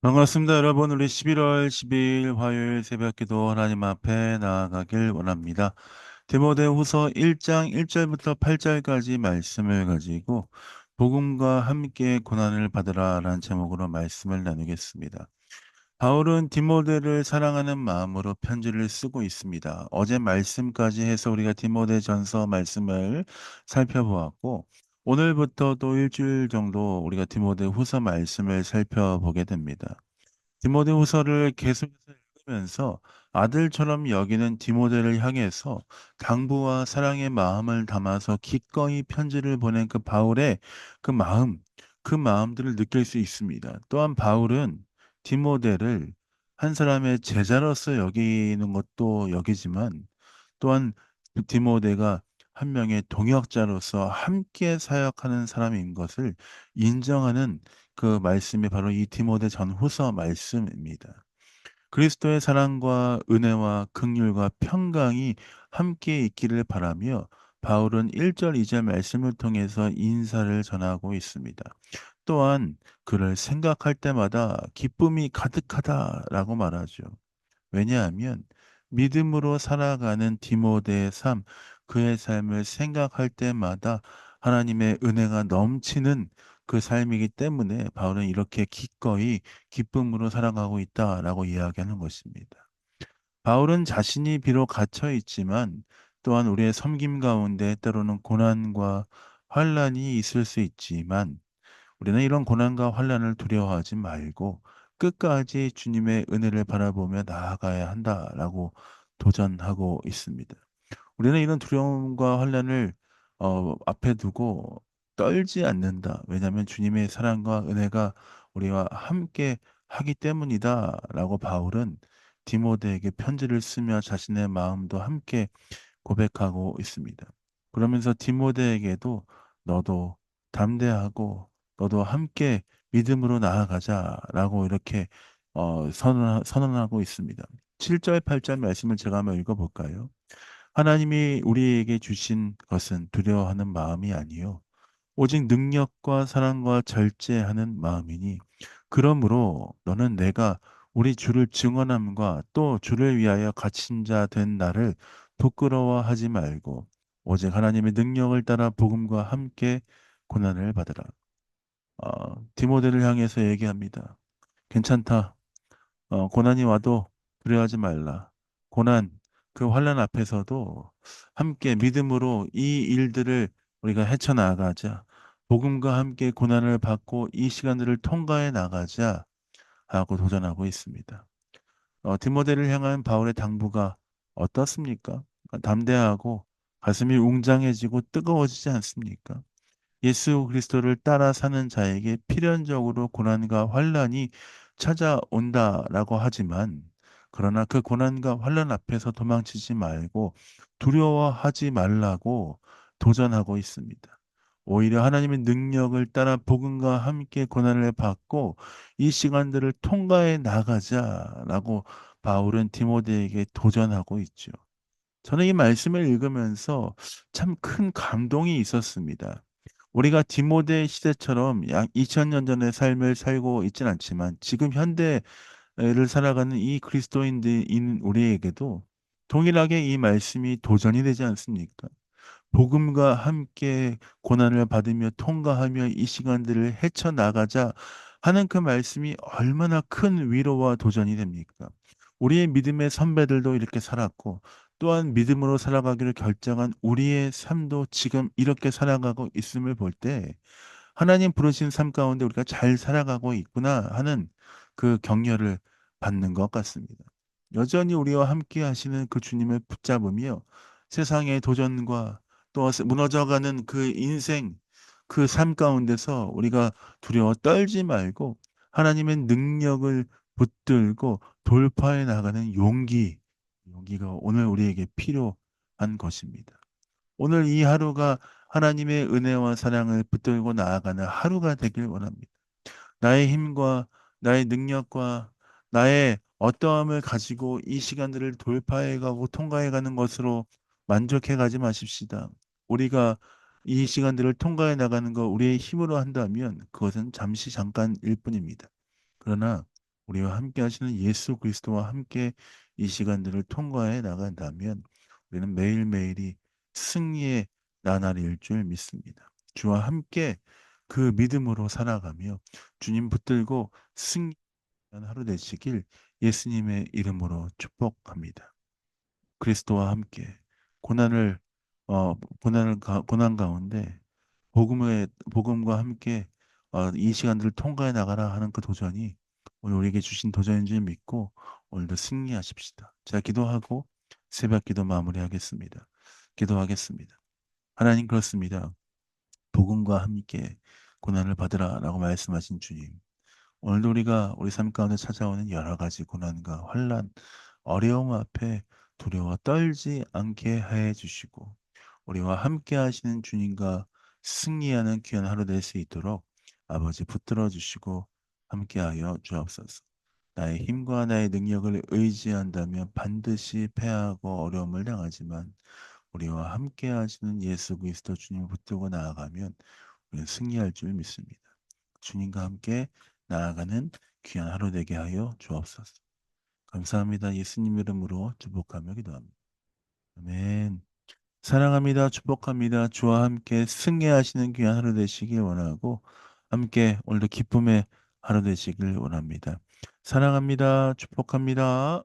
반갑습니다, 여러분. 우리 11월 12일 화요일 새벽 기도 하나님 앞에 나아가길 원합니다. 디모데 후서 1장 1절부터 8절까지 말씀을 가지고 복음과 함께 고난을 받으라 라는 제목으로 말씀을 나누겠습니다. 바울은 디모데를 사랑하는 마음으로 편지를 쓰고 있습니다. 어제 말씀까지 해서 우리가 디모데 전서 말씀을 살펴보았고 오늘부터 또 일주일 정도 우리가 디모데후서 말씀을 살펴보게 됩니다. 디모데후서를 계속해서 읽으면서 아들처럼 여기는 디모데를 향해서 당부와 사랑의 마음을 담아서 기꺼이 편지를 보낸 그 바울의 그 마음, 그 마음들을 느낄 수 있습니다. 또한 바울은 디모데를 한 사람의 제자로서 여기는 것도 여기지만 또한 그 디모데가 한 명의 동역자로서 함께 사역하는 사람인 것을 인정하는 그 말씀이 바로 이 디모데 전후서 말씀입니다. 그리스도의 사랑과 은혜와 긍휼과 평강이 함께 있기를 바라며 바울은 1절 2절 말씀을 통해서 인사를 전하고 있습니다. 또한 그를 생각할 때마다 기쁨이 가득하다라고 말하죠. 왜냐하면 믿음으로 살아가는 디모데의 삶, 그의 삶을 생각할 때마다 하나님의 은혜가 넘치는 그 삶이기 때문에 바울은 이렇게 기꺼이 기쁨으로 살아가고 있다라고 이야기하는 것입니다. 바울은 자신이 비록 갇혀 있지만 또한 우리의 섬김 가운데 때로는 고난과 환란이 있을 수 있지만 우리는 이런 고난과 환란을 두려워하지 말고 끝까지 주님의 은혜를 바라보며 나아가야 한다라고 도전하고 있습니다. 우리는 이런 두려움과 환란을 어 앞에 두고 떨지 않는다. 왜냐하면 주님의 사랑과 은혜가 우리와 함께 하기 때문이다라고 바울은 디모데에게 편지를 쓰며 자신의 마음도 함께 고백하고 있습니다. 그러면서 디모데에게도 너도 담대하고 너도 함께 믿음으로 나아가자라고 이렇게 어 선언 선언하고 있습니다. 7절 8절 말씀을 제가 한번 읽어 볼까요? 하나님이 우리에게 주신 것은 두려워하는 마음이 아니요 오직 능력과 사랑과 절제하는 마음이니 그러므로 너는 내가 우리 주를 증언함과 또 주를 위하여 갇힌 자 된 나를 부끄러워하지 말고 오직 하나님의 능력을 따라 복음과 함께 고난을 받으라. 어, 디모데를 향해서 얘기합니다. 괜찮다. 어, 고난이 와도 두려워하지 말라. 고난, 그 환란 앞에서도 함께 믿음으로 이 일들을 우리가 헤쳐나가자. 복음과 함께 고난을 받고 이 시간들을 통과해 나가자 하고 도전하고 있습니다. 어, 디모데를 향한 바울의 당부가 어떻습니까? 담대하고 가슴이 웅장해지고 뜨거워지지 않습니까? 예수 그리스도를 따라 사는 자에게 필연적으로 고난과 환란이 찾아온다라고 하지만 그러나 그 고난과 환란 앞에서 도망치지 말고 두려워하지 말라고 도전하고 있습니다. 오히려 하나님의 능력을 따라 복음과 함께 고난을 받고 이 시간들을 통과해 나가자라고 바울은 디모데에게 도전하고 있죠. 저는 이 말씀을 읽으면서 참 큰 감동이 있었습니다. 우리가 디모데 시대처럼 약 2000년 전의 삶을 살고 있진 않지만 지금 현대 를 살아가는 이 그리스도인들인 우리에게도 동일하게 이 말씀이 도전이 되지 않습니까? 복음과 함께 고난을 받으며 통과하며 이 시간들을 헤쳐나가자 하는 그 말씀이 얼마나 큰 위로와 도전이 됩니까? 우리의 믿음의 선배들도 이렇게 살았고 또한 믿음으로 살아가기를 결정한 우리의 삶도 지금 이렇게 살아가고 있음을 볼 때 하나님 부르신 삶 가운데 우리가 잘 살아가고 있구나 하는 그 격려를 받는 것 같습니다. 여전히 우리와 함께 하시는 그 주님을 붙잡으며 세상의 도전과 또 무너져가는 그 인생 그 삶 가운데서 우리가 두려워 떨지 말고 하나님의 능력을 붙들고 돌파해 나가는 용기, 용기가 오늘 우리에게 필요한 것입니다. 오늘 이 하루가 하나님의 은혜와 사랑을 붙들고 나아가는 하루가 되길 원합니다. 나의 힘과 나의 능력과 나의 어떠함을 가지고 이 시간들을 돌파해 가고 통과해 가는 것으로 만족해 가지 마십시다. 우리가 이 시간들을 통과해 나가는 거 우리의 힘으로 한다면 그것은 잠시 잠깐일 뿐입니다. 그러나 우리와 함께 하시는 예수 그리스도와 함께 이 시간들을 통과해 나간다면 우리는 매일매일이 승리의 나날일 줄 믿습니다. 주와 함께 그 믿음으로 살아가며 주님 붙들고 승리한 하루 되시길 예수님의 이름으로 축복합니다. 그리스도와 함께 고난을 어 고난을 가, 고난 가운데 복음의 복음과 함께 어, 이 시간들을 통과해 나가라 하는 그 도전이 오늘 우리에게 주신 도전인 줄 믿고 오늘도 승리하십시다. 제가 기도하고 새벽 기도 마무리하겠습니다. 기도하겠습니다. 하나님 그렇습니다. 복음과 함께 고난을 받으라라고 말씀하신 주님. 오늘도 우리가 우리 삶 가운데 찾아오는 여러 가지 고난과 환란, 어려움 앞에 두려워 떨지 않게 해 주시고 우리와 함께 하시는 주님과 승리하는 귀한 하루 될 수 있도록 아버지 붙들어 주시고 함께하여 주옵소서. 나의 힘과 나의 능력을 의지한다면 반드시 패하고 어려움을 당하지만 우리와 함께 하시는 예수 그리스도 주님을 붙들고 나아가면 우리는 승리할 줄 믿습니다. 주님과 함께 나아가는 귀한 하루 되게 하여 주옵소서. 감사합니다. 예수님 이름으로 축복하며 기도합니다. 아멘. 사랑합니다. 축복합니다. 주와 함께 승리하시는 귀한 하루 되시길 원하고 함께 오늘도 기쁨의 하루 되시길 원합니다. 사랑합니다. 축복합니다.